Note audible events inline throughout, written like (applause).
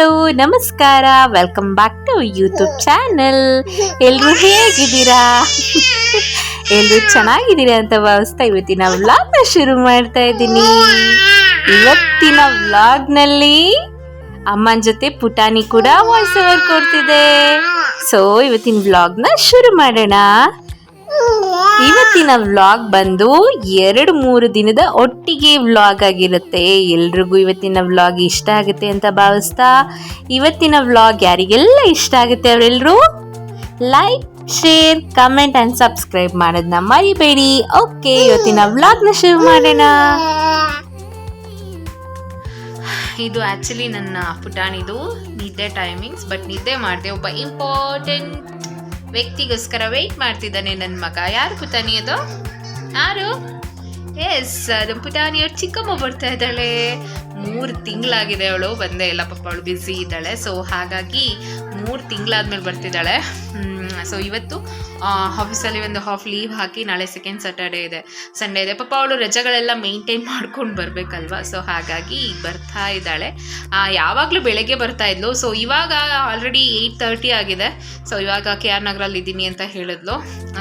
Hello, ನಮಸ್ಕಾರ. Welcome back to YouTube channel ಎಲ್ರು ಹೇಗಿದ್ದೀರಾ? ಎಲ್ರು ಚೆನ್ನಾಗಿದ್ದೀರಾ ಅಂತ ಭಾವಿಸ್ತಾ ಇವತ್ತಿನ ವ್ಲಾಗ್ನ ಶುರು ಮಾಡ್ತಾ ಇದ್ದೀನಿ. ಇವತ್ತಿನ ವ್ಲಾಗ್ನಲ್ಲಿ ಅಮ್ಮನ ಜೊತೆ ಪುಟಾಣಿ ಕೂಡ ವಾಯ್ಸ್ ಓವರ್ ಕೊಡ್ತಿದೆ. ಸೊ ಇವತ್ತಿನ ವ್ಲಾಗ್ನ ಶುರು ಮಾಡೋಣ. ಇವತ್ತಿನ ವ್ಲಾಗ್ ಬಂದು ಎರಡು ಮೂರು ದಿನದ ಒಟ್ಟಿಗೆ ವ್ಲಾಗ್ ಆಗಿರುತ್ತೆ. ಎಲ್ರಿಗೂ ಇವತ್ತಿನ ವ್ಲಾಗ್ ಇಷ್ಟ ಆಗುತ್ತೆ ಅಂತ ಭಾವಿಸ್ತಾ, ಇವತ್ತಿನ ವ್ಲಾಗ್ ಯಾರಿಗೆಲ್ಲ ಇಷ್ಟ ಆಗುತ್ತೆ ಅವರೆಲ್ಲರೂ like share comment and subscribe ಮಾಡೋದನ್ನ ಮರಿಬೇಡಿ. ಓಕೆ ಇವತ್ತಿನ ವ್ಲಾಗ್ನ ಶುರು ಮಾಡೋಣ. ಇದು ಆ್ಯಕ್ಚುಲಿ ನನ್ನ ಪುಟಾಣಿದು ನಿದ್ದೆ ಟೈಮಿಂಗ್ಸ್ ಬಟ್ ನಿದ್ದೆ ಮಾಡಿದೆ ಒಬ್ಬ ಇಂಪಾರ್ಟೆಂಟ್ ವ್ಯಕ್ತಿಗೋಸ್ಕರ ವೆಯ್ಟ್ ಮಾಡ್ತಿದ್ದಾನೆ ನನ್ನ ಮಗ. ಯಾರು ಪುಟಾನಿ ಅದು? ಯಾರು? ಎಸ್ ಅದು ಪುಟಾನಿ ಅವ್ರು ಚಿಕ್ಕಮ್ಮ ಬರ್ತಾ ಇದ್ದಾಳೆ. ಮೂರು ತಿಂಗಳಾಗಿದೆ ಅವಳು, ಬಂದೇ ಇಲ್ಲ ಪಾಪ, ಅವಳು ಬ್ಯುಸಿ ಇದ್ದಾಳೆ. ಸೊ ಹಾಗಾಗಿ ಮೂರು ತಿಂಗಳಾದ್ಮೇಲೆ ಬರ್ತಿದ್ದಾಳೆ. ಸೊ ಇವತ್ತು ಆಫೀಸಲ್ಲಿ ಒಂದು ಹಾಫ್ ಲೀವ್ ಹಾಕಿ ನಾಳೆ ಸೆಕೆಂಡ್ ಸ್ಯಾಟರ್ಡೇ ಇದೆ. ಸಂಡೇ ಇದೆ. ಪಾಪ ಅವಳು ರಜೆಗಳೆಲ್ಲ ಮೇಂಟೈನ್ ಮಾಡ್ಕೊಂಡು ಬರಬೇಕಲ್ವ? ಸೊ ಹಾಗಾಗಿ ಬರ್ತಾ ಇದ್ದಾಳೆ. ಯಾವಾಗಲೂ ಬೆಳಗ್ಗೆ ಬರ್ತಾ ಇದ್ಲು. ಸೊ ಇವಾಗ ಆಲ್ರೆಡಿ ಏಯ್ಟ್ ತರ್ಟಿ ಆಗಿದೆ. ಸೊ ಇವಾಗ ಕೆ ಆರ್ ನಗರಲ್ಲಿ ಇದ್ದೀನಿ ಅಂತ ಹೇಳಿದ್ಲು.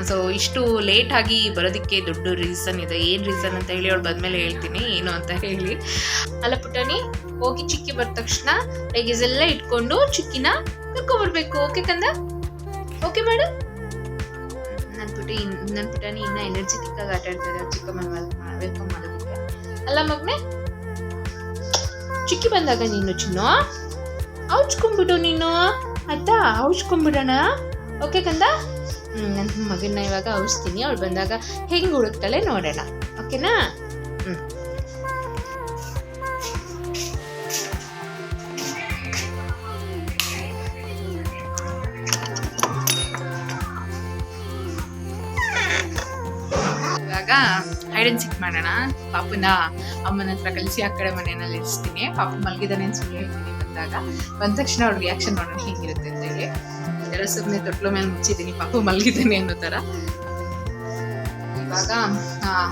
ಸೊ ಇಷ್ಟು ಲೇಟಾಗಿ ಬರೋದಕ್ಕೆ ದೊಡ್ಡ ರೀಸನ್ ಇದೆ. ಏನು ರೀಸನ್ ಅಂತ ಹೇಳಿ ಅವಳು ಬಂದಮೇಲೆ ಹೇಳ್ತೀನಿ. ಏನು ಅಂತ ಹೇಳಿ. ಅಲ್ಲ ಪುಟಾಣಿ, ಹೋಗಿ ಚಿಕ್ಕಿ ಬಂದ ತಕ್ಷಣ ಲೆಗೇಜ್ ಎಲ್ಲ ಇಟ್ಕೊಂಡು ಚಿಕ್ಕಿನ ಕರ್ಕೊಂಡ್ಬರ್ಬೇಕು ಓಕೆ ಕಂದ? ಓಕೆ ಮಾಡು ನನ್ನ ಪುಟಿ ನನ್ನ ಪುಟಾಣಿ ಇನ್ನ ಎನರ್ಜೆಟಿಕ್ ಆಗಿ ಆಟ ಚಿಕ್ಕ ಚಿಕ್ಕಮ್ಮನ ವೆಲ್ಕಮ್ ಮಾಡೋದಕ್ಕೆ. ಅಲ್ಲ ಮಗ್ನೆ, ಚಿಕ್ಕಿ ಬಂದಾಗ ನೀನು ಚಿನ್ನು? ಔಚ್ಕೊಂಡ್ಬಿಡು ನೀನು. ಆಯ್ತಾ? ಔಚ್ಕೊಂಡ್ಬಿಡೋಣ. ಓಕೆ ಕಂದ? ನನ್ನ ಮಗನ್ನ ಇವಾಗ ಔಷ್ತೀನಿ ಅವಳು ಬಂದಾಗ ಹೆಂಗೆ ಹುಡುಕ್ತಾಳೆ ನೋಡೋಣ. ಓಕೆನಾ ಇವಾಗ ಅಂಡ್ ಸಿಕ್ ಮಾಡೋಣ. ಪಾಪನ ಅಮ್ಮನ ಹತ್ರ ಕಳಿಸಿ, ಆ ಕಡೆ ಮನೆಯಲ್ಲಿ ಇರಿಸ್ತೀನಿ. ಪಾಪ ಮಲಗಿದಾನೆ ಸುಳ್ಳು ಹೇಳ್ತೀನಿ ಬಂದಾಗ. ಬಂದ ತಕ್ಷಣ ಅವ್ರ ರಿಯಾಕ್ಷನ್ ನೋಡೋಣ ಹೇಗಿರುತ್ತೆ ಅಂತ ಹೇಳಿ. ಅದರ ಸುಮ್ಮನೆ ತೊಟ್ಲು ಮೇಲೆ ಮುಚ್ಚಿದ್ದೀನಿ, ಪಾಪ ಮಲಗಿದ್ದಾನೆ ಅನ್ನೋ ಥರ. ಇವಾಗ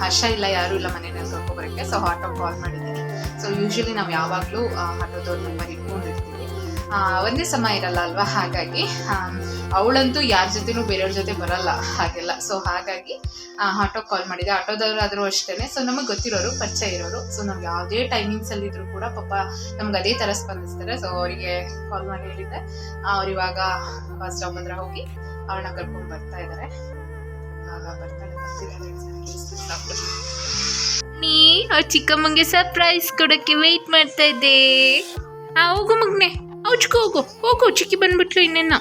ಹರ್ಷ ಇಲ್ಲ, ಯಾರು ಇಲ್ಲ ಮನೆಯಲ್ಲಿ ಕರ್ಕೊಬರಕ್ಕೆ ಸೊ ಆಟೋ ಕಾಲ್ ಮಾಡಿದ್ದೀನಿ. ಸೊ ಯೂಶ್ವಲಿ ನಾವು ಯಾವಾಗಲೂ ಆಟೋದವ್ರ ನಂಬರ್ ಇಟ್ಕೊಂಡಿರ್ತೀವಿ. ಒಂದೇ ಸಮ ಇರಲ್ಲ ಅಲ್ವಾ? ಹಾಗಾಗಿ ಅವಳಂತೂ ಯಾರ ಜೊತೆನೂ ಬೇರೆಯವ್ರ ಜೊತೆ ಬರಲ್ಲ ಹಾಗೆಲ್ಲ. ಸೊ ಹಾಗಾಗಿ ಆಟೋ ಕಾಲ್ ಮಾಡಿದೆ. ಆಟೋದವ್ರು ಆದರೂ ಅಷ್ಟೇ ಸೊ ನಮಗೆ ಗೊತ್ತಿರೋರು, ಪರಿಚಯ ಇರೋರು. ಸೊ ನಮ್ಗೆ ಯಾವುದೇ ಟೈಮಿಂಗ್ಸ್ ಅಲ್ಲಿ ಇದ್ರು ಕೂಡ ಪಾಪ ನಮ್ಗೆ ಅದೇ ಥರ ಸ್ಪಂದಿಸ್ತಾರೆ. ಸೊ ಅವರಿಗೆ ಕಾಲ್ ಮಾಡಿ ಹೇಳಿದ್ದೆ. ಅವ್ರು ಇವಾಗ ಬಸ್ ಸ್ಟಾಪ್ ಹತ್ರ ಹೋಗಿ ಅವ್ರನ್ನ ಕರ್ಕೊಂಡು ಬರ್ತಾ ಇದ್ದಾರೆ ಬರ್ತಾಳೆ ನೀ ಚಿಕ್ಕಮ್ಮಂಗೆ ಸರ್ಪ್ರೈಸ್ ಕೊಡಕ್ಕೆ ವೆಯ್ಟ್ ಮಾಡ್ತಾ ಇದ್ದೆ. ಹೋಗು ಮಗ್ನೆ. ಔಚ್ಕೋ ಹೋಗು ಹೋಗು ಚಿಕ್ಕಿ ಬಂದ್ಬಿಟ್ಲು ಇನ್ನೇನ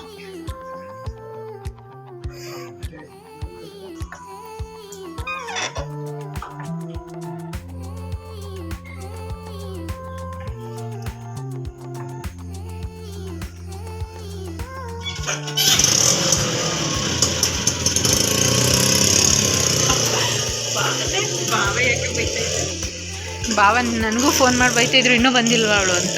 ಭಾವ, ನನಗೂ ಫೋನ್ ಮಾಡಿ ಬೈತಿದ್ರು ಇನ್ನೂ ಬಂದಿಲ್ವಾ ಅವಳು ಅಂತ.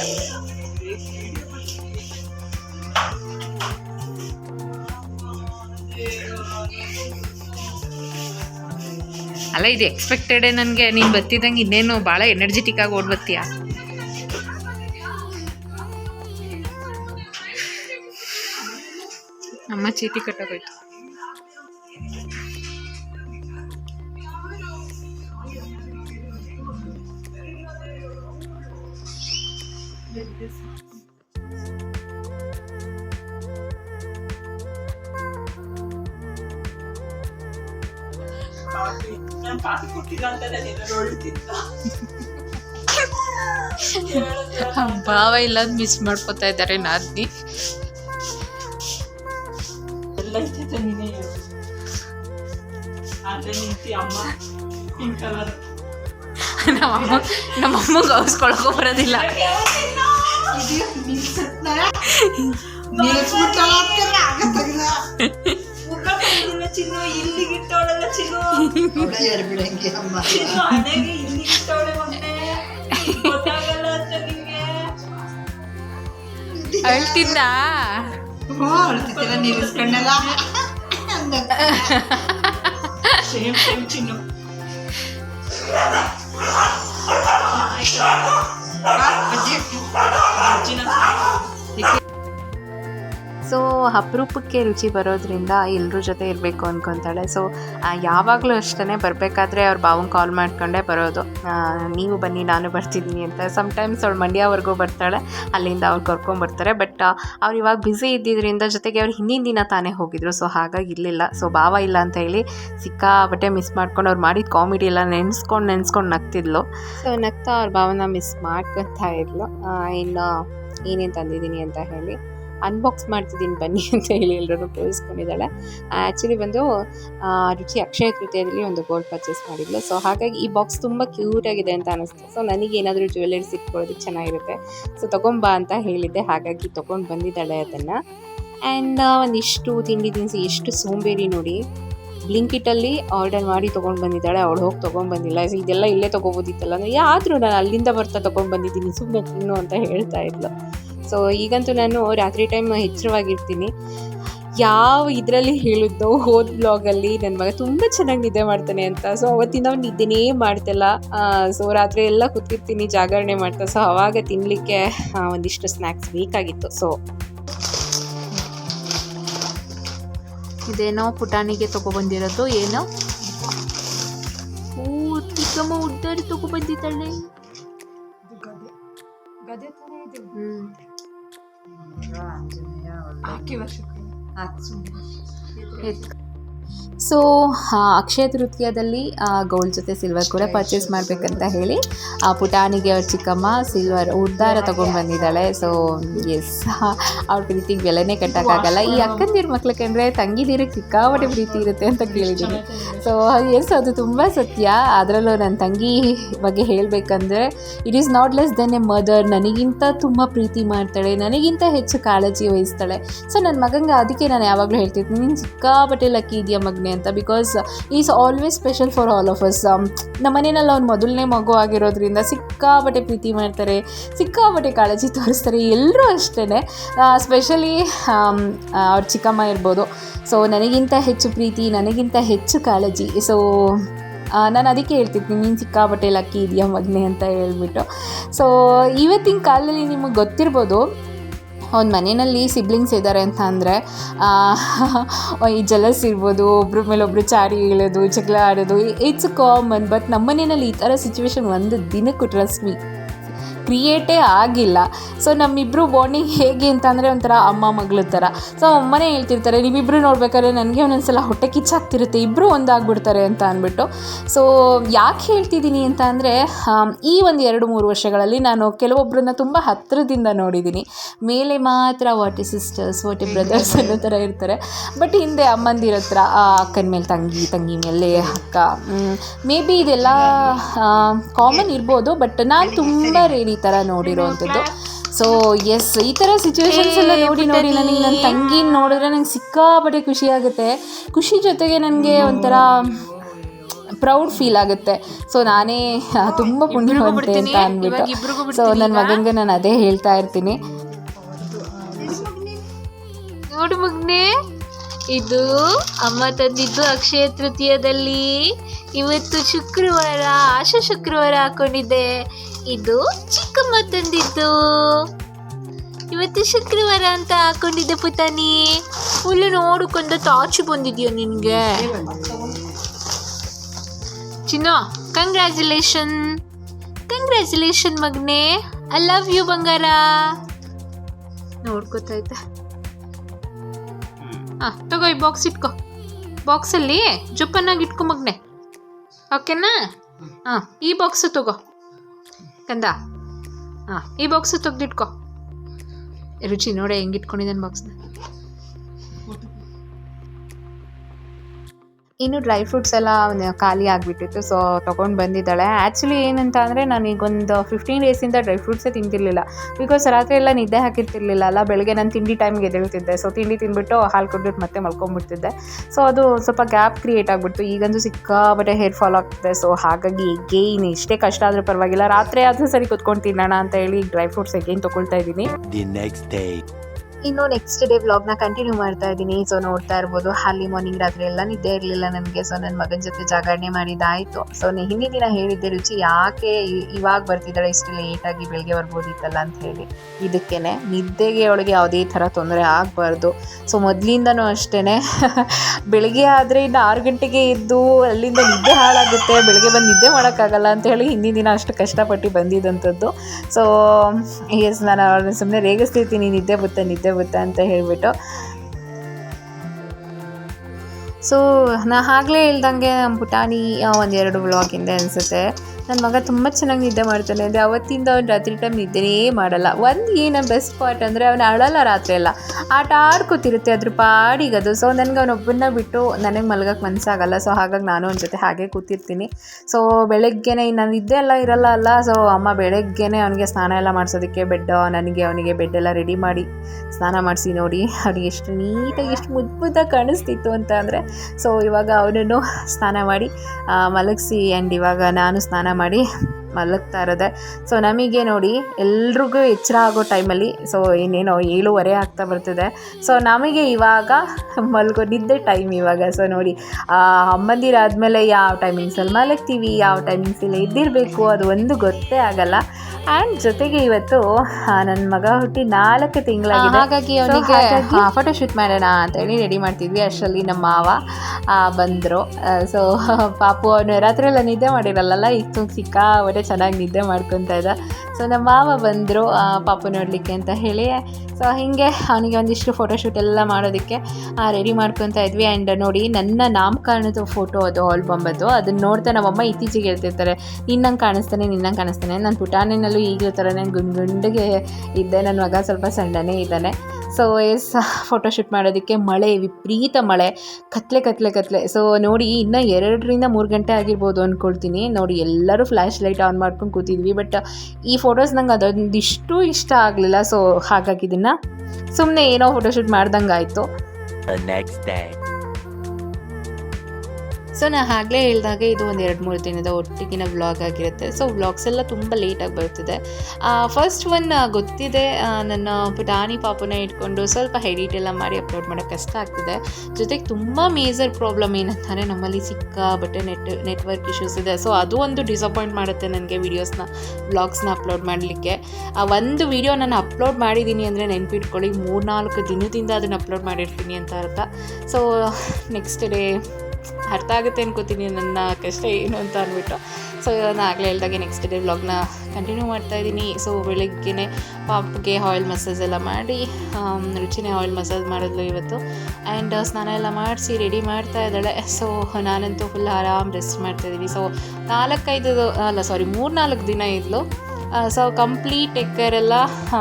ಅಲ್ಲ, ಇದು ಎಕ್ಸ್ಪೆಕ್ಟೆಡೇ ನನಗೆ, ನೀನು ಬರ್ತಿದ್ದಂಗೆ ಇನ್ನೇನು ಭಾಳ ಎನರ್ಜೆಟಿಕ್ ಆಗಿ ಓಡ್ ಬರ್ತೀಯ ನಮ್ಮ ಚೀಟಿ ಕಟ್ಟೋಗೋಯ್ತು. ನಾನು ಕಾಫಿ ಕೊಟ್ಟಿಲ್ಲ ಅಂತ ನಾನು ನೋಡ್ತಿದ್ದ ಭಾವ ಇಲ್ಲದ ಮಿಸ್ ಮಾಡ್ಕೋತಾ ಇದ್ದಾರೆ ನಾದ್ನಿ. ಎಲ್ಲ ಇರ್ತೈತೆ ನೀನೇ ಆದ್ರೆ ನಿಂತಿ ಅಮ್ಮ ಪಿಂಕ್ ಕಲರ್ ನಮ್ಮಮ್ಮ ನಮ್ಮಮ್ಮಗೆ ಅವಸ್ಕೊಳಕೋ ಬರೋದಿಲ್ಲ. ಚಿನ್ನು ಇಲ್ಲಿಗೆ ಇಟ್ಟವಳಲ್ಲ ಚಿನ್ನು. ಚಿನ್ನು ಹಣೆಗೆ ಇಲ್ಲಿಗೆ ಇಟ್ಟವಳೆ ಮೊನ್ನೆ. ಗೊತ್ತಾಗಲ್ಲ ಅಂತ ನಿಂಗೆ. ಅಳ್ತಿದ್ದ ಸೇಮ್ ಸೇಮ್ ಚಿನ್ನು. ಅಜ್ಜಿನ ಸೊ ಅಪರೂಪಕ್ಕೆ ರುಚಿ ಬರೋದ್ರಿಂದ ಎಲ್ಲರ ಜೊತೆ ಇರಬೇಕು ಅನ್ಕೊತಾಳೆ. ಸೊ ಯಾವಾಗಲೂ ಅಷ್ಟೇ ಬರಬೇಕಾದ್ರೆ ಅವ್ರ ಬಾವಂಗೆ ಕಾಲ್ ಮಾಡ್ಕೊಂಡೇ ಬರೋದು. ನೀವು ಬನ್ನಿ, ನಾನು ಬರ್ತಿದ್ದೀನಿ ಅಂತ. ಸಮ್ಟೈಮ್ಸ್ ಅವಳು ಮಂಡ್ಯವರೆಗೂ ಬರ್ತಾಳೆ, ಅಲ್ಲಿಂದ ಅವ್ರು ಕರ್ಕೊಂಡ್ಬರ್ತಾರೆ ಬಟ್ ಅವ್ರು ಇವಾಗ ಬ್ಯುಸಿ ಇದ್ದಿದ್ದರಿಂದ ಜೊತೆಗೆ ಅವ್ರು ಹಿಂದಿನ ದಿನ ತಾನೇ ಹೋಗಿದ್ರು. ಸೊ ಹಾಗಾಗಿ ಇರಲಿಲ್ಲ. ಸೊ ಭಾವ ಇಲ್ಲ ಅಂತ ಹೇಳಿ ಸಿಕ್ಕಾಬಟ್ಟೆ ಮಿಸ್ ಮಾಡ್ಕೊಂಡು ಅವ್ರು ಮಾಡಿದ ಕಾಮಿಡಿ ಎಲ್ಲ ನೆನೆಸ್ಕೊಂಡು ನೆನೆಸ್ಕೊಂಡು ನಗ್ತಿದ್ಲು. ಸೊ ನಗ್ತಾ ಅವ್ರ ಭಾವನ ಮಿಸ್ ಮಾಡ್ಕೊತಾ ಇದ್ಲು. ಇನ್ನು, ಏನೇನು ತಂದಿದ್ದೀನಿ ಅಂತ ಹೇಳಿ. ಅನ್ಬಾಕ್ಸ್ ಮಾಡ್ತಿದ್ದೀನಿ ಬನ್ನಿ (laughs) ಅಂತ ಹೇಳಿ ಎಲ್ಲರೂ ಕೇಳಿಸ್ಕೊಂಡಿದ್ದಾಳೆ ಆ್ಯಕ್ಚುಲಿ ಬಂದು ರುಚಿ ಅಕ್ಷಯ ತೃತೀಯದಲ್ಲಿ ಒಂದು ಗೋಲ್ಡ್ ಪರ್ಚೇಸ್ ಮಾಡಿದ್ಲು. ಸೊ ಹಾಗಾಗಿ ಈ ಬಾಕ್ಸ್ ತುಂಬ ಕ್ಯೂಟಾಗಿದೆ ಅಂತ ಅನಿಸ್ತು. ಸೊ ನನಗೆ ಏನಾದರೂ ಜ್ಯುವೆಲರೀಸ್ ಇಟ್ಕೊಳ್ಳೋದಕ್ಕೆ ಚೆನ್ನಾಗಿರುತ್ತೆ. ಸೊ ತೊಗೊಂಬಾ ಅಂತ ಹೇಳಿದ್ದೆ. ಹಾಗಾಗಿ ತೊಗೊಂಡು ಬಂದಿದ್ದಾಳೆ ಅದನ್ನು. ಆ್ಯಂಡ್ ಒಂದಿಷ್ಟು ತಿಂಡಿ ತಿನಿಸಿ ಎಷ್ಟು ಸೋಂಬೇರಿ ನೋಡಿ. ಬ್ಲಿಂಕಿಟಲ್ಲಿ ಆರ್ಡರ್ ಮಾಡಿ ತೊಗೊಂಡು ಬಂದಿದ್ದಾಳೆ. ಅವಳು ಹೋಗಿ ತೊಗೊಂಡು ಬಂದಿಲ್ಲ. ಇದೆಲ್ಲ ಇಲ್ಲೇ ತೊಗೋಬೋದಿತ್ತಲ್ಲ. ಅಂದರೆ ಆದರೂ ನಾನು ಅಲ್ಲಿಂದ ಬರ್ತಾ ತೊಗೊಂಡು ಬಂದಿದ್ದೀನಿ. ಸುಮ್ಮನೆ ತಿನ್ನು ಅಂತ ಹೇಳ್ತಾ ಇದ್ಲು. ಸೊ ಈಗಂತೂ ನಾನು ರಾತ್ರಿ ಟೈಮ್ ಎಚ್ಚರವಾಗಿರ್ತೀನಿ. ಯಾವ ಇದರಲ್ಲಿ ಹೇಳಿದ್ದೋ ಹೋದ ಬ್ಲಾಗಲ್ಲಿ ನನ್ನ ಮಗ ತುಂಬ ಚೆನ್ನಾಗಿ ನಿದ್ದೆ ಮಾಡ್ತಾನೆ ಅಂತ. ಸೊ ಅವತ್ತಿಂದ ಅವ್ನು ನಿದ್ದೆನೇ ಮಾಡ್ತಿಲ್ಲ. ಸೊ ರಾತ್ರಿ ಎಲ್ಲ ಕೂತಿರ್ತೀನಿ ಜಾಗರಣೆ ಮಾಡ್ತಾ. ಸೊ ಅವಾಗ ತಿನ್ನಲಿಕ್ಕೆ ಒಂದಿಷ್ಟು ಸ್ನ್ಯಾಕ್ಸ್ ಬೇಕಾಗಿತ್ತು. ಸೊ ಇದೇನೋ ಪುಟಾಣಿಗೆ ತಗೊಬಂದಿರೋದು ಏನೋ? ಓ ಚಿಕ್ಕಮ್ಮ ಉದ್ದಾರಿ ತಗೊಬಂದಿದ್ದಾಳೆ. ಗದೆ. ತರ ಇದೆ ಹ್ಮ್ ಹಾಕಿ ವರ್ಷಕ್ಕೆ ಸೊ ಅಕ್ಷಯ ತೃತೀಯದಲ್ಲಿ ಗೋಲ್ಡ್ ಜೊತೆ ಸಿಲ್ವರ್ ಕೂಡ ಪರ್ಚೇಸ್ ಮಾಡಬೇಕಂತ ಹೇಳಿ ಆ ಪುಟಾಣಿಗೆ ಅವ್ರ ಚಿಕ್ಕಮ್ಮ ಸಿಲ್ವರ್ ಉದ್ದಾರ ತೊಗೊಂಡು ಬಂದಿದ್ದಾಳೆ. ಸೊ ಎಸ್ (laughs) ಅವ್ರ ಪ್ರೀತಿಗೆ ಬೆಲೆನೇ ಕಟ್ಟೋಕ್ಕಾಗಲ್ಲ ಈ ಅಕ್ಕಂದಿರ ಮಕ್ಳು ಕಂಡ್ರೆ ತಂಗಿದೀರ ಸಿಕ್ಕಾಪಟ್ಟೆ ಪ್ರೀತಿ ಇರುತ್ತೆ ಅಂತ ಕೇಳಿದ್ದೀನಿ ಸೊ ಎಸ್ ಅದು ತುಂಬ ಸತ್ಯ. ಅದರಲ್ಲೂ ನನ್ನ ತಂಗಿ ಬಗ್ಗೆ ಹೇಳಬೇಕಂದ್ರೆ it is not less than a mother ನನಗಿಂತ ತುಂಬ ಪ್ರೀತಿ ಮಾಡ್ತಾಳೆ. ನನಗಿಂತ ಹೆಚ್ಚು ಕಾಳಜಿ ವಹಿಸ್ತಾಳೆ. ಸೊ ನನ್ನ ಮಗಂಗೆ ಅದಕ್ಕೆ ನಾನು ಯಾವಾಗಲೂ ಹೇಳ್ತಿರ್ತೀನಿ ನೀನು ಸಿಕ್ಕಾಪಟ್ಟೆ ಲಕ್ಕಿ ಇದೆಯಾ ಮಗನೆ? ಅಂತ because is always special for all of us ನಮ್ಮ ಮನೆಯಲ್ಲಿ ಅವ್ನು ಮೊದಲನೇ ಮಗು ಆಗಿರೋದ್ರಿಂದ ಸಿಕ್ಕಾಪಟ್ಟೆ ಪ್ರೀತಿ ಮಾಡ್ತಾರೆ, ಸಿಕ್ಕಾಪಟ್ಟೆ ಕಾಳಜಿ ತೋರಿಸ್ತಾರೆ, ಎಲ್ಲರೂ ಅಷ್ಟೇ ಸ್ಪೆಷಲಿ ಅವ್ರ ಚಿಕ್ಕಮ್ಮ ಇರ್ಬೋದು. ಸೊ ನನಗಿಂತ ಹೆಚ್ಚು ಪ್ರೀತಿ, ನನಗಿಂತ ಹೆಚ್ಚು ಕಾಳಜಿ. ಸೊ ನಾನು ಅದಕ್ಕೆ ಹೇಳ್ತಿರ್ತೀನಿ ನೀನು ಸಿಕ್ಕಾಪಟ್ಟೆ ಲಕ್ಕಿ ಇದೆಯಾ ಮಗನೆ ಅಂತ ಹೇಳ್ಬಿಟ್ಟು. ಸೊ ಇವತ್ತಿನ ಕಾಲದಲ್ಲಿ ನಿಮಗೆ ಗೊತ್ತಿರ್ಬೋದು ಒಂದು ಮನೆಯಲ್ಲಿ ಸಿಬ್ಲಿಂಗ್ಸ್ ಇದ್ದಾರೆ ಅಂತ ಅಂದರೆ ಈ ಜಲಸ್ ಇರ್ಬೋದು, ಒಬ್ರ ಮೇಲೆ ಒಬ್ಬರು ಚಾಡಿ ಇಳೋದು, ಜಗಳ ಆಡೋದು ಇಟ್ಸ್ ಕಾಮನ್ ಬಟ್ ನಮ್ಮ ಮನೆಯಲ್ಲಿ ಈ ಥರ ಸಿಚುವೇಶನ್ ಒಂದು ದಿನಕ್ಕೂ ಟ್ರಸ್ಟ್ ಮೀ ಕ್ರಿಯೇಟೇ ಆಗಿಲ್ಲ. ಸೊ ನಮ್ಮಿಬ್ಬರು ಬಾಂಡಿಂಗ್ ಹೇಗೆ ಅಂತಂದರೆ ಒಂಥರ ಅಮ್ಮ ಮಗಳ ಥರ ಸೊ ಅಮ್ಮನೇ ಹೇಳ್ತಿರ್ತಾರೆ ನೀವಿಬ್ಬರು ನೋಡ್ಬೇಕಾದ್ರೆ ನನಗೆ ಒಂದೊಂದ್ಸಲ ಹೊಟ್ಟೆ ಕಿಚ್ಚಾಗ್ತಿರುತ್ತೆ ಇಬ್ಬರು ಒಂದಾಗ್ಬಿಡ್ತಾರೆ ಅಂತ ಅಂದ್ಬಿಟ್ಟು. ಸೊ ಯಾಕೆ ಹೇಳ್ತಿದ್ದೀನಿ ಅಂತ ಅಂದರೆ ಈ ಒಂದು ಎರಡು ಮೂರು ವರ್ಷಗಳಲ್ಲಿ ನಾನು ಕೆಲವೊಬ್ಬರನ್ನ ತುಂಬ ಹತ್ತಿರದಿಂದ ನೋಡಿದ್ದೀನಿ. ಮೇಲೆ ಮಾತ್ರ ವಾಟಿ ಸಿಸ್ಟರ್ಸ್ ವಾಟಿ ಬ್ರದರ್ಸ್ ಅನ್ನೋ ಥರ ಇರ್ತಾರೆ. ಬಟ್ ಹಿಂದೆ ಅಮ್ಮಂದಿರ ಹತ್ರ ಆ, ಅಕ್ಕನ ಮೇಲೆ ತಂಗಿ ತಂಗಿ ಮೇಲೆ ಅಕ್ಕ ಮೇ ಬಿ ಇದೆಲ್ಲ ಕಾಮನ್ ಇರ್ಬೋದು ಬಟ್ ನಾನು ತುಂಬ ರೇರ್ ಥರ ನೋಡಿರೋವಂಥದ್ದು ಸೊ ಎಸ್ ಈ ಥರ ಸಿಚುವೇಶನ್ಸ್ ಎಲ್ಲ ನೋಡಿ ನೋಡಿ ನನಗೆ ನನ್ನ ತಂಗಿ ನೋಡಿದ್ರೆ ನಂಗೆ ಸಿಕ್ಕಾಪಟ್ಟೆ ಖುಷಿ ಆಗುತ್ತೆ. ಖುಷಿ ಜೊತೆಗೆ ನನಗೆ ಒಂಥರ ಪ್ರೌಡ್ ಫೀಲ್ ಆಗುತ್ತೆ. ಸೊ ನಾನೇ ತುಂಬಾ ತುಂಬ ಪುಣ್ಯವಂತೆ ಅಂತ ಅಂದ್ಬಿಟ್ಟು. ಸೊ ನನ್ನ ಮಗನಿಗೆ ನಾನು ಅದೇ ಹೇಳ್ತಾ ಇರ್ತೀನಿ. ನೋಡು ಮಗ್ನೆ ಇದು ಅಮ್ಮ ತಂದಿದ್ದು ಅಕ್ಷಯ ತೃತೀಯದಲ್ಲಿ. ಇವತ್ತು ಶುಕ್ರವಾರ ಆಶಾ ಶುಕ್ರವಾರ ಹಾಕೊಂಡಿದ್ದೆ. ಇದು ಚಿಕ್ಕಮ್ಮ ತಂದಿದ್ದು ಇವತ್ತು ಶುಕ್ರವಾರ ಅಂತ ಹಾಕೊಂಡಿದ್ದೆ ಪುತಾನಿ. ಹುಲ್ಲು ನೋಡಿಕೊಂಡು ತಾಚು ಬಂದಿದ್ಯೋ ನಿನಗೆ? ಚಿನ್ನೋ ಕಂಗ್ರ್ಯಾಚುಲೇಷನ್ ಕಂಗ್ರ್ಯಾಚುಲೇಷನ್ ಮಗ್ನೆ. ಐ ಲವ್ ಯು ಬಂಗಾರ. ನೋಡ್ಕೊತೈತೆ ಹಾಂ ತಗೋ ಈ ಬಾಕ್ಸ್ ಇಟ್ಕೋ. ಬಾಕ್ಸಲ್ಲಿ ಜೋಪನ್ನಾಗಿ ಇಟ್ಕೊ ಮಗ್ನೆ. ಓಕೆನಾ ಹಾಂ ಈ ಬಾಕ್ಸು ತಗೋ. ಕಂದ? ಹಾಂ ಈ ಬಾಕ್ಸು ತೆಗ್ದಿಟ್ಕೋ. ರುಚಿ ನೋಡೆ ಹೆಂಗೆ ಇಟ್ಕೊಂಡಿದ್ದಾನೆ ಬಾಕ್ಸ್ನ ಇನ್ನು ಡ್ರೈ ಫ್ರೂಟ್ಸ್ ಎಲ್ಲ ಖಾಲಿ ಆಗಿಬಿಟ್ಟಿತ್ತು ಸೊ ತೊಗೊಂಡು ಬಂದಿದ್ದಾಳೆ. ಆ್ಯಕ್ಚುಲಿ ಏನಂತ ಅಂದರೆ ನಾನು ಈಗೊಂದು ಫಿಫ್ಟೀನ್ ಡೇಸಿಂದ ಡ್ರೈ ಫ್ರೂಟ್ಸೇ ತಿಂತಿರ್ಲಿಲ್ಲ. ಬಿಕಾಸ್ ರಾತ್ರಿ ಎಲ್ಲ ನಿದ್ದೆ ಹಾಕಿರ್ತಿರ್ಲಿಲ್ಲ ಅಲ್ಲ, ಬೆಳಗ್ಗೆ ನಾನು ತಿಂಡಿ ಟೈಮ್ಗೆ ಎದ್ದೇಳ್ತಿದ್ದೆ. ಸೊ ತಿಂಡಿ ತಿಂದ್ಬಿಟ್ಟು ಹಾಲು ಕುಡ್ಬಿಟ್ಟು ಮತ್ತೆ ಮಲ್ಕೊಂಡ್ಬಿಡ್ತಿದ್ದೆ ಸೊ ಅದು ಸ್ವಲ್ಪ ಗ್ಯಾಪ್ ಕ್ರಿಯೇಟ್ ಆಗಿಬಿಡ್ತು. ಈಗಂತೂ ಸಿಕ್ಕಾಬಟ್ಟೆ ಹೇರ್ ಫಾಲ್ ಆಗ್ತಿದೆ. ಸೊ ಹಾಗಾಗಿ ಎಗೇನ್ ಎಷ್ಟೇ ಕಷ್ಟ ಆದರೂ ಪರವಾಗಿಲ್ಲ. ರಾತ್ರಿ ಆದರೂ ಸರಿ ಕುತ್ಕೊಂಡು ತಿನ್ನೋಣ ಅಂತ ಹೇಳಿ ಡ್ರೈ ಫ್ರೂಟ್ಸ್ ಎಗೇನ್ ತೊಗೊಳ್ತಾ ಇದ್ದೀನಿ. ಇನ್ನು ನೆಕ್ಸ್ಟ್ ಡೇ ವ್ಲಾಗ್ನ ಕಂಟಿನ್ಯೂ ಮಾಡ್ತಾ ಇದ್ದೀನಿ. ಸೊ ನೋಡ್ತಾ ಇರ್ಬೋದು. ಹಾಲಿ ಮಾರ್ನಿಂಗ್ ರಾತ್ರಿ ಎಲ್ಲ ನಿದ್ದೆ ಇರಲಿಲ್ಲ ನನಗೆ. ಸೊ ನನ್ನ ಮಗನ ಜೊತೆ ಜಾಗರಣೆ ಮಾಡಿದ್ದಾಯಿತು ಸೊ ಹಿಂದಿನ ದಿನ ಹೇಳಿದ್ದೆ, ರುಚಿ ಯಾಕೆ ಇವಾಗ ಬರ್ತಿದ್ದಾಳೆ? ಇಷ್ಟು ಲೇಟಾಗಿ ಬೆಳಿಗ್ಗೆ ಬರ್ಬೋದಿತ್ತಲ್ಲ? ಅಂತ ಹೇಳಿ. ಇದಕ್ಕೇನೆ ನಿದ್ದೆಗೆ ಅವಳಿಗೆ ಯಾವುದೇ ಥರ ತೊಂದರೆ ಆಗಬಾರ್ದು. ಸೊ ಮೊದಲಿಂದನೂ ಅಷ್ಟೇ (laughs) ಬೆಳಿಗ್ಗೆ ಆದರೆ ಇನ್ನು ಆರು ಗಂಟೆಗೆ ಇದ್ದು ಅಲ್ಲಿಂದ ನಿದ್ದೆ ಹಾಳಾಗುತ್ತೆ. ಬೆಳಿಗ್ಗೆ ಬಂದು ನಿದ್ದೆ ಮಾಡೋಕ್ಕಾಗಲ್ಲ ಅಂತ ಹೇಳಿ ಹಿಂದಿನ ದಿನ ಅಷ್ಟು ಕಷ್ಟಪಟ್ಟು ಬಂದಿದ್ದಂಥದ್ದು ಸೊ ಎಸ್ ನಾನು ಅವ್ರನ್ನ ಸುಮ್ಮನೆ ರೇಗಿಸ್ತಿರ್ತೀನಿ. ನಿದ್ದೆ ಬುತ್ತೆ ನಿದ್ದೆ ಬುತ್ತೆ ಅಂತ ಹೇಳಿಬಿಟ್ಟು. ಸೊ ನಾ ಆಗಲೇ ಹೇಳ್ದಂಗೆ ನಮ್ಮ ಪುಟಾಣಿ ಒಂದೆರಡು ವ್ಲಾಗ್ ಹಿಂದೆ ಅನಿಸುತ್ತೆ. ನನ್ನ ಮಗ ತುಂಬ ಚೆನ್ನಾಗಿ ನಿದ್ದೆ ಮಾಡ್ತಾನೆ. ಅಂದರೆ ಅವತ್ತಿಂದ ಅವ್ನು ರಾತ್ರಿ ಟೈಮ್ ನಿದ್ದೆನೇ ಮಾಡಲ್ಲ. ಒಂದು ಏನು ಬೆಸ್ಟ್ ಪಾರ್ಟ್ ಅಂದರೆ ಅವನು ಅಳಲ್ಲ ರಾತ್ರಿ ಎಲ್ಲ. ಆಟ ಆಡ್ಕೊತಿರುತ್ತೆ ಅದ್ರ ಪಾಡಿಗದು ಸೊ ನನಗೆ ಅವನೊಬ್ಬನ್ನ ಬಿಟ್ಟು ನನಗೆ ಮಲಗಕ್ಕೆ ಮನಸ್ಸಾಗಲ್ಲ ಸೊ ಹಾಗಾಗಿ ನಾನು ಅವನ ಜೊತೆ ಹಾಗೆ ಕೂತಿರ್ತೀನಿ. ಸೊ ಬೆಳಗ್ಗೆನೆ ನಾನು ನಿದ್ದೆ ಎಲ್ಲ ಇರಲ್ಲ ಅಲ್ಲ. ಸೊ ಅಮ್ಮ ಬೆಳಗ್ಗೆನೆ ಅವನಿಗೆ ಸ್ನಾನ ಎಲ್ಲ ಮಾಡಿಸೋದಕ್ಕೆ ಬೆಡ್ ನನಗೆ ಅವನಿಗೆ ಬೆಡ್ ಎಲ್ಲ ರೆಡಿ ಮಾಡಿ ಸ್ನಾನ ಮಾಡಿಸಿ ನೋಡಿ. ಅವ್ನಿಗೆ ಎಷ್ಟು ನೀಟಾಗಿ, ಎಷ್ಟು ಮುದ್ದು ಮುದ್ದಾಗಿ ಕಾಣಿಸ್ತಿತ್ತು ಅಂತ ಅಂದರೆ ಸೊ ಇವಾಗ ಅವನನ್ನು ಸ್ನಾನ ಮಾಡಿ ಮಲಗಿಸಿ. ಆ್ಯಂಡ್ ಇವಾಗ ನಾನು ಸ್ನಾನ ಮಾಡಿ ಮಲಗ್ತಾ ಇರೋದೆ. ಸೊ ನಮಗೆ ನೋಡಿ ಎಲ್ರಿಗೂ ಎಚ್ಚರ ಆಗೋ ಟೈಮಲ್ಲಿ ಸೊ ಇನ್ನೇನೋ ಏಳುವರೆ ಆಗ್ತಾ ಬರ್ತಿದೆ. ಸೊ ನಮಗೆ ಇವಾಗ ಮಲ್ಗೋ ನಿದ್ದೆ ಟೈಮ್ ಇವಾಗ. ಸೊ ನೋಡಿ ಅಮ್ಮಂದಿರಾದಮೇಲೆ ಯಾವ ಟೈಮಿಂಗ್ಸಲ್ಲಿ ಮಲಗ್ತೀವಿ ಯಾವ ಟೈಮಿಂಗ್ಸಲ್ಲಿ ಎದ್ದಿರಬೇಕು ಅದು ಒಂದು ಗೊತ್ತೇ ಆಗಲ್ಲ. ಆ್ಯಂಡ್ ಜೊತೆಗೆ ಇವತ್ತು ನನ್ನ ಮಗ ಹುಟ್ಟಿ ನಾಲ್ಕು ತಿಂಗಳಾಗಿದೆ. ಹಾಗಾಗಿ ಅವನಿಗೆ ಫೋಟೋಶೂಟ್ ಮಾಡೋಣ ಅಂತ ಹೇಳಿ ರೆಡಿ ಮಾಡ್ತಿದ್ವಿ. ಅಷ್ಟರಲ್ಲಿ ನಮ್ಮ ಮಾವ ಬಂದರು. ಸೊ ಪಾಪು ಅವನು ರಾತ್ರಿ ಎಲ್ಲ ನಿದ್ದೆ ಮಾಡಿರಲ್ಲ ಇತ್ತು ಸಿಕ್ಕಾಪಟ್ಟೆ ಚೆನ್ನಾಗಿ ನಿದ್ದೆ ಮಾಡ್ಕೊತಾ ಇದ್ದ. ಸೊ ನಮ್ಮ ಮಾವ ಬಂದರು ಪಾಪು ನೋಡಲಿಕ್ಕೆ ಅಂತ ಹೇಳಿ. ಸೊ ಹೀಗೆ ಅವನಿಗೆ ಒಂದಿಷ್ಟು ಫೋಟೋಶೂಟ್ ಎಲ್ಲ ಮಾಡೋದಕ್ಕೆ ರೆಡಿ ಮಾಡ್ಕೊತಾ ಇದ್ವಿ. ಆ್ಯಂಡ್ ನೋಡಿ, ನನ್ನ ನಾಮಕರಣದ ಫೋಟೋ ಅದು ಆಲ್ಬಮ್ ಅದು. ಅದನ್ನು ನೋಡ್ತಾ ನಮ್ಮಮ್ಮ ಇತ್ತೀಚೆಗೆ ಹೇಳ್ತಿರ್ತಾರೆ ನಿನ್ನಂಗೆ ಕಾಣಿಸ್ತಾನೆ ನಿನ್ನಂಗೆ ಕಾಣಿಸ್ತಾನೆ. ನನ್ನ ಪುಟಾಣಿನಲ್ಲೂ ಈಗಲೂ ಥರನೇ ಗುಂಡ್ ಗುಂಡಿಗೆ ಇದ್ದೆ. ನನ್ನ ಮಗ ಸ್ವಲ್ಪ ಸಣ್ಣನೇ ಇದ್ದಾನೆ. ಸೊ ಎಸ್ ಫೋಟೋಶೂಟ್ ಮಾಡೋದಕ್ಕೆ ಮಳೆ, ವಿಪರೀತ ಮಳೆ. ಕತ್ಲೆ ಕತ್ಲೆ ಕತ್ಲೆ. ಸೊ ನೋಡಿ, ಇನ್ನೂ ಎರಡರಿಂದ ಮೂರು ಗಂಟೆ ಆಗಿರ್ಬೋದು ಅಂದ್ಕೊಳ್ತೀನಿ ನೋಡಿ, ಎಲ್ಲರೂ ಫ್ಲ್ಯಾಶ್ ಲೈಟ್ ಆನ್ ಮಾಡ್ಕೊಂಡು ಕೂತಿದ್ವಿ. ಬಟ್ ಈ ಫೋಟೋಸ್ ನಂಗೆ ಅದೊಂದಿಷ್ಟು ಇಷ್ಟ ಆಗಲಿಲ್ಲ ಸೊ ಹಾಗಾಗಿ ಇದನ್ನು ಸುಮ್ಮನೆ ಏನೋ ಫೋಟೋಶೂಟ್ ಮಾಡ್ದಂಗೆ ಆಯಿತು. ಸೊ ನಾನು ಆಗಲೇ ಹೇಳಿದಾಗ ಇದು ಒಂದು ಎರಡು ಮೂರು ದಿನದ ಒಟ್ಟಿಗಿನ ವ್ಲಾಗ್ ಆಗಿರುತ್ತೆ. ಸೊ ವ್ಲಾಗ್ಸ್ ಎಲ್ಲ ತುಂಬ ಲೇಟಾಗಿ ಬರ್ತಿದೆ ಫಸ್ಟ್ ಒನ್ ಗೊತ್ತಿದೆ. ನನ್ನ ಪುಟಾಣಿ ಪಾಪನ ಇಟ್ಕೊಂಡು ಸ್ವಲ್ಪ ಎಡಿಟ್ ಎಲ್ಲ ಮಾಡಿ ಅಪ್ಲೋಡ್ ಮಾಡೋಕ್ಕೆ ಕಷ್ಟ ಆಗ್ತಿದೆ. ಜೊತೆಗೆ ತುಂಬ ಮೇಜರ್ ಪ್ರಾಬ್ಲಮ್ ಏನಂತಾರೆ ನಮ್ಮಲ್ಲಿ ಸಿಕ್ಕಾಬಟ್ಟೆ ನೆಟ್ ನೆಟ್ವರ್ಕ್ ಇಶ್ಯೂಸ್ ಇದೆ. ಸೊ ಅದು ಒಂದು ಡಿಸಪಾಯಿಂಟ್ ಮಾಡುತ್ತೆ ನನಗೆ ವೀಡಿಯೋಸ್ನ ವ್ಲಾಗ್ಸ್ನ ಅಪ್ಲೋಡ್ ಮಾಡಲಿಕ್ಕೆ. ಆ, ಒಂದು ವಿಡಿಯೋ ನಾನು ಅಪ್ಲೋಡ್ ಮಾಡಿದ್ದೀನಿ ಅಂದರೆ ನೆನ್ಪಿಟ್ಕೊಳ್ಳಿ, ಮೂರ್ನಾಲ್ಕು ದಿನದಿಂದ ಅದನ್ನು ಅಪ್ಲೋಡ್ ಮಾಡಿರ್ತೀನಿ ಅಂತ ಅರ್ಥ. ಸೊ ನೆಕ್ಸ್ಟ್ ಡೇ ಅರ್ಥ ಆಗುತ್ತೆ ಅನ್ಕೋತೀನಿ ನನ್ನ ಕಷ್ಟ ಏನು ಅಂತ ಅಂದ್ಬಿಟ್ಟು. ಸೊ ನಾನು ಆಗಲೇ ಹೇಳ್ದಾಗೆ ನೆಕ್ಸ್ಟ್ ಡೇ ವ್ಲಾಗ್ನ ಕಂಟಿನ್ಯೂ ಮಾಡ್ತಾ ಇದ್ದೀನಿ. ಸೊ ಬೆಳಗ್ಗೆ ಪಾಪ್ಗೆ ಆಯಿಲ್ ಮಸಾಜ್ ಎಲ್ಲ ಮಾಡಿ ಆಮ್, ರುಚಿನೇ ಆಯಿಲ್ ಮಸಾಜ್ ಮಾಡಿದ್ಲು ಇವತ್ತು. ಆ್ಯಂಡ್ ಸ್ನಾನ ಎಲ್ಲ ಮಾಡಿಸಿ ರೆಡಿ ಮಾಡ್ತಾ ಇದ್ದಾಳೆ. ಸೊ ನಾನಂತೂ ಫುಲ್ ಆರಾಮ್ ರೆಸ್ಟ್ ಮಾಡ್ತಾ ಇದ್ದೀನಿ. ಸೊ ನಾಲ್ಕೈದು ಅಲ್ಲ ಸಾರಿ ಮೂರು ನಾಲ್ಕು ದಿನ ಇದ್ಲು. ಸೊ ಕಂಪ್ಲೀಟ್ ಟೆಕ್ಕರೆಲ್ಲ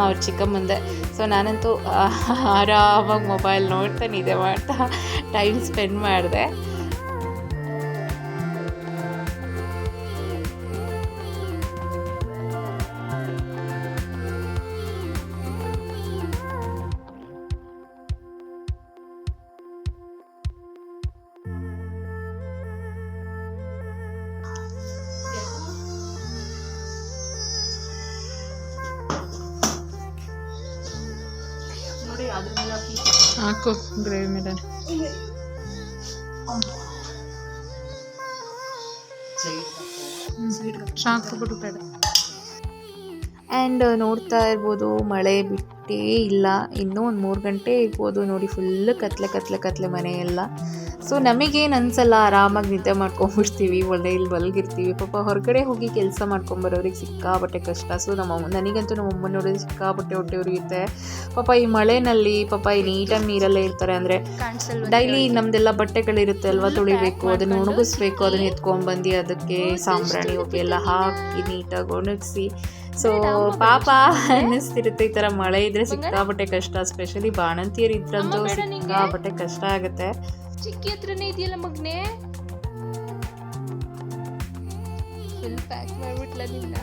ಅವ್ರ ಚಿಕ್ಕಮ್ಮಂದೆ. ಸೊ ನಾನಂತೂ ಆರಾಮಾಗಿ ಮೊಬೈಲ್ ನೋಡ್ತಾನೆ ಇದೆ ಮಾಡ್ತಾ ಟೈಮ್ ಸ್ಪೆಂಡ್ ಮಾಡಿದೆ. ಬೇಡ ಆ್ಯಂಡ್ ನೋಡ್ತಾ ಇರ್ಬೋದು, ಮಳೆ ಬಿಟ್ಟೇ ಇಲ್ಲ. ಇನ್ನೂ ಒಂದು ಮೂರು ಗಂಟೆ ಇರ್ಬೋದು ನೋಡಿ ಫುಲ್ ಕತ್ಲೆ ಕತ್ಲೆ ಕತ್ಲೆ ಮನೆ ಎಲ್ಲ. ಸೊ ನಮಗೇನು ಅನ್ಸಲ್ಲ ಆರಾಮಾಗಿ ನಿದ್ದೆ ಮಾಡ್ಕೊಂಬಿಡ್ತೀವಿ ಒಳ್ಳೆಯಲ್ಲಿ ಮಲಗಿರ್ತೀವಿ ಪಾಪ ಹೊರಗಡೆ ಹೋಗಿ ಕೆಲಸ ಮಾಡ್ಕೊಂಬರೋರಿಗೆ ಸಿಕ್ಕಾಪಟ್ಟೆ ಕಷ್ಟ. ಸೊ ನಮ್ಮ ನನಗಂತೂ ನಮ್ಮ ಅಮ್ಮ ನೋಡಿದ್ರೆ ಸಿಕ್ಕಾಪಟ್ಟೆ ಹೊಟ್ಟೆ ಉರಿಯುತ್ತೆ ಪಾಪ ಈ ಮಳೆನಲ್ಲಿ ಪಾಪ ಈ ನೀಟಾಗಿ ನೀರಲ್ಲೇ ಇರ್ತಾರೆ ಅಂದರೆ ಡೈಲಿ ನಮ್ದೆಲ್ಲ ಬಟ್ಟೆಗಳಿರುತ್ತೆ ಅಲ್ವಾ ತೊಳಿಬೇಕು ಅದನ್ನ ಒಣಗಿಸ್ಬೇಕು ಅದನ್ನ ಎತ್ಕೊಂಡ್ಬಂದು ಅದಕ್ಕೆ ಸಾಂಬ್ರಾಣಿ ಹೋಗಿ ಎಲ್ಲ ಹಾಕಿ ನೀಟಾಗಿ ಒಣಗಿಸಿ. ಸೊ ಪಾಪ ಅನ್ನಿಸ್ತಿರುತ್ತೆ ಈ ಥರ ಮಳೆ ಇದ್ರೆ ಸಿಕ್ಕಾಬಟ್ಟೆ ಕಷ್ಟ. ಸ್ಪೆಷಲಿ ಬಾಣಂತಿಯರು ಇದ್ರಂತೂ ಸಿಕ್ಕಾಬಟ್ಟೆ ಕಷ್ಟ ಆಗುತ್ತೆ. ಚಿಕ್ಕಿ ಹತ್ರನೇ ಇದೆಯಲ್ಲ ಮಗ್ನೆ? ಫುಲ್ ಪ್ಯಾಕ್ ಮಾಡ್ಬಿಟ್ಲ ನಿನ್ನ.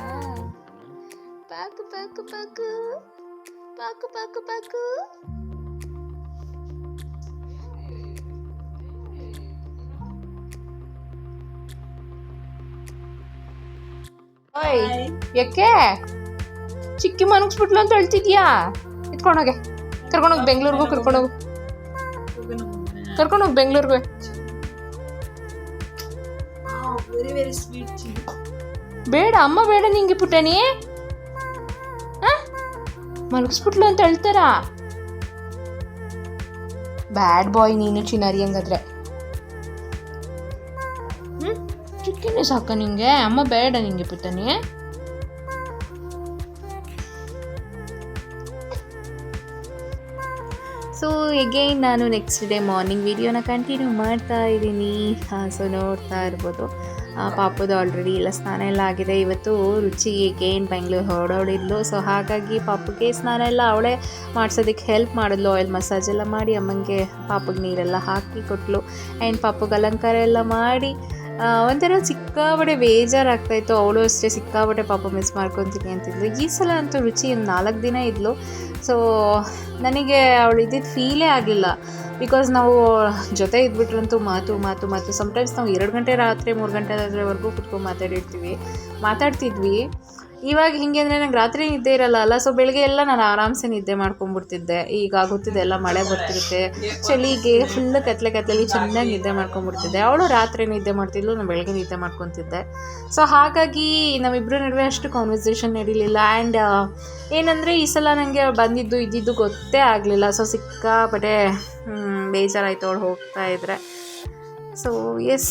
ಪಾಕು ಪಾಕು ಪಾಕು. ಪಾಕು ಪಾಕು ಪಾಕು. ಓಯ್, ಯಾಕೆ? ಚಿಕ್ಕಿ ಮನಗಿಸ್ಬಿಟ್ಲು ಅಂತ ಹೇಳ್ತಿದ್ಯಾ? ಎತ್ಕೊಂಡೋಗೆ ಕರ್ಕೊಂಡೋಗಿ, ಬೆಂಗಳೂರಿಗೂ ಕರ್ಕೊಂಡೋಗು. ಹೋಗೋಣ ಮಗನೇ ಕರ್ಕೊಂಡೋಗಿ ಬೆಂಗಳೂರಿಗೂ ವೆರಿ ವೆರಿ ಸ್ವೀಟ್ ಚಿಲ್ಲಿ ಬೇಡ ಅಮ್ಮ ಬೇಡ ನಿಂಗೆ ಪುಟ್ಟಣಿ ಮಲಗಿಸ್ಬಿಟ್ಲು ಅಂತ ಹೇಳ್ತಾರ ಬ್ಯಾಡ್ ಬಾಯ್ ನೀನು ಚಿನಾರಿ ಹಂಗಾದ್ರೆ ಹ್ಮ್ ಚಿಕ್ಕನೇ ಸಾಕ ನಿಂಗೆ ಅಮ್ಮ ಬೇಡ ನಿಂಗೆ ಪುಟ್ಟಣಿ ಸೊ ಎಗೈನ್ ನಾನು ನೆಕ್ಸ್ಟ್ ಡೇ ಮಾರ್ನಿಂಗ್ ವಿಡಿಯೋನ ಕಂಟಿನ್ಯೂ ಮಾಡ್ತಾ ಇದ್ದೀನಿ. ಸೊ ನೋಡ್ತಾ ಇರ್ಬೋದು. ಪಾಪದು ಆಲ್ರೆಡಿ ಎಲ್ಲ ಸ್ನಾನ ಎಲ್ಲ ಆಗಿದೆ. ಇವತ್ತು ರುಚಿ ಎಗೈನ್ ಬೆಂಗಳೂರು ಹೊರಡೋಡಿದ್ಲು ಸೊ ಹಾಗಾಗಿ ಪಾಪಗೆ ಸ್ನಾನ ಎಲ್ಲ ಅವಳೇ ಮಾಡ್ಸೋದಕ್ಕೆ ಹೆಲ್ಪ್ ಮಾಡಿದ್ಲು. ಆಯಿಲ್ ಮಸಾಜ್ ಎಲ್ಲ ಮಾಡಿ ಅಮ್ಮಂಗೆ ಪಾಪಗೆ ನೀರೆಲ್ಲ ಹಾಕಿ ಕೊಟ್ಲು. ಆ್ಯಂಡ್ ಪಾಪಗೆ ಅಲಂಕಾರ ಎಲ್ಲ ಮಾಡಿ ಒಂಥರ ಸಿಕ್ಕಾಬಡೆ ಬೇಜಾರಾಗ್ತಾಯಿತ್ತು ಅವಳು ಅಷ್ಟೇ ಸಿಕ್ಕಾಬಡೆ ಪಾಪ ಮಿಸ್ ಮಾಡ್ಕೊತೀನಿ ಅಂತಿದ್ಲು. ಈ ಸಲ ಅಂತೂ ರುಚಿ ಒಂದು ನಾಲ್ಕು ದಿನ ಇದ್ಲು. ಸೊ ನನಗೆ ಅವಳು ಇದ್ದಿದ್ದು ಫೀಲೇ ಆಗಿಲ್ಲ. ಬಿಕಾಸ್ ನಾವು ಜೊತೆ ಇದ್ಬಿಟ್ರಂತೂ ಮಾತು ಮಾತು ಮಾತು. ಸಮ್ಟೈಮ್ಸ್ ನಾವು ಎರಡು ಗಂಟೆ ರಾತ್ರಿ, ಮೂರು ಗಂಟೆ ರಾತ್ರಿವರೆಗೂ ಕುತ್ಕೊಂಡು ಮಾತಾಡಿರ್ತೀವಿ. ಮಾತಾಡ್ತಿದ್ವಿ. ಇವಾಗ ಹಿಂಗೆ ಅಂದರೆ ನಂಗೆ ರಾತ್ರಿ ನಿದ್ದೆ ಇರಲ್ಲ ಅಲ್ಲ. ಸೊ ಬೆಳಗ್ಗೆ ಎಲ್ಲ ನಾನು ಆರಾಮ್ಸೆ ನಿದ್ದೆ ಮಾಡ್ಕೊಂಡ್ಬಿಡ್ತಿದ್ದೆ ಈಗ ಆಗುತ್ತಿದೆ ಎಲ್ಲ ಮಳೆ ಬರ್ತಿರುತ್ತೆ. ಚಳಿಗೆ ಫುಲ್ ಕತ್ಲೆ ಕತ್ಲೆಲಿ ಚೆನ್ನಾಗಿ ನಿದ್ದೆ ಮಾಡ್ಕೊಂಡ್ಬಿಡ್ತಿದ್ದೆ ಅವಳು ರಾತ್ರಿ ನಿದ್ದೆ ಮಾಡ್ತಿದ್ಲು, ನಾನು ಬೆಳಗ್ಗೆ ನಿದ್ದೆ ಮಾಡ್ಕೊತಿದ್ದೆ. ಸೊ ಹಾಗಾಗಿ ನಮ್ಮಿಬ್ಬರ ನಡುವೆ ಅಷ್ಟು ಕಾನ್ವರ್ಸೇಷನ್ ನಡೀಲಿಲ್ಲ. ಆ್ಯಂಡ್ ಏನಂದರೆ ಈ ಸಲ ನನಗೆ ಬಂದಿದ್ದು, ಇದ್ದಿದ್ದು ಗೊತ್ತೇ ಆಗಲಿಲ್ಲ. ಸೊ ಸಿಕ್ಕಾಪಟ್ಟೆ ಬೇಜಾರಾಯಿತು ಅವಳು ಹೋಗ್ತಾ ಇದ್ರೆ. ಸೊ ಎಸ್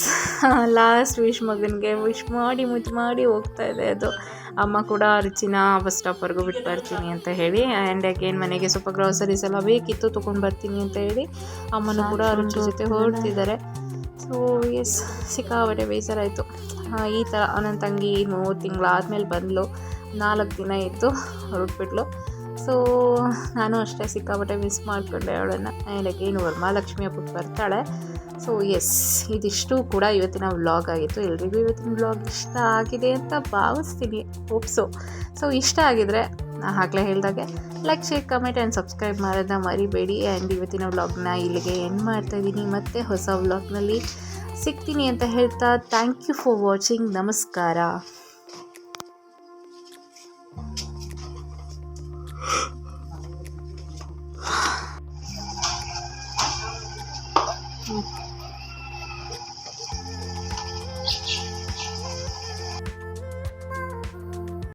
ಲಾಸ್ಟ್ ವಿಶ್ ಮಗನಿಗೆ ವಿಶ್ ಮಾಡಿ, ಮುದ್ದು ಮಾಡಿ ಹೋಗ್ತಾ ಇದೆ ಅದು. ಅಮ್ಮ ಕೂಡ ರುಚಿನ ಬಸ್ ಸ್ಟಾಪ್ವರೆಗೂ ಬಿಟ್ಟು ಬರ್ತೀನಿ ಅಂತ ಹೇಳಿ ಆ್ಯಂಡ್ ಅಗೇನ್ ಮನೆಗೆ ಸ್ವಲ್ಪ ಗ್ರಾಸರೀಸ್ ಎಲ್ಲ ಬೇಕಿತ್ತು ತೊಗೊಂಡು ಬರ್ತೀನಿ ಅಂತ ಹೇಳಿ ಅಮ್ಮನೂ ಕೂಡ ರುಚಿ ಜೊತೆ ಹೊರಡ್ತಿದ್ದಾರೆ. ಸೊ ಎಸ್ ಸಿಕ್ಕಾಪಟ್ಟೆ ಬೇಜಾರಾಯಿತು. ಈ ಥರ ನನ್ನ ತಂಗಿ ಮೂರು ಆದಮೇಲೆ ಬಂದಳು ನಾಲ್ಕು ದಿನ ಇತ್ತು ಹೊರಟ್ಬಿಟ್ಲು. ಸೊ ನಾನು ಅಷ್ಟೇ ಸಿಕ್ಕಾಪಟ್ಟೆ ಮಿಸ್ ಮಾಡಿಕೊಂಡೆ ಅವಳನ್ನು. ಲೈಕ್ ಏನು ವರಮಹಾಲಕ್ಷ್ಮಿ ಹಬ್ಬಕ್ಕೆ ಬರ್ತಾಳೆ. ಸೊ ಎಸ್ ಇದಿಷ್ಟು ಕೂಡ ಇವತ್ತಿನ ವ್ಲಾಗ್ ಆಗಿತ್ತು. ಎಲ್ರಿಗೂ ಇವತ್ತಿನ ವ್ಲಾಗ್ ಇಷ್ಟ ಆಗಿದೆ ಅಂತ ಭಾವಿಸ್ತೀನಿ. ಹೋಪ್ಸು ಸೊ ಇಷ್ಟ ಆಗಿದ್ರೆ ಆಗಲೇ ಹೇಳಿದಾಗೆ like share comment and subscribe ಮಾಡೋದನ್ನ ಮರಿಬೇಡಿ. ಆ್ಯಂಡ್ ಇವತ್ತಿನ ವ್ಲಾಗ್ನ ಇಲ್ಲಿಗೆ ಎಂಡ್ ಮಾಡ್ತಾ ಇದ್ದೀನಿ. ಮತ್ತೆ ಹೊಸ ವ್ಲಾಗ್ನಲ್ಲಿ ಸಿಗ್ತೀನಿ ಅಂತ ಹೇಳ್ತಾ ಥ್ಯಾಂಕ್ ಯು ಫಾರ್ ವಾಚಿಂಗ್ ನಮಸ್ಕಾರ.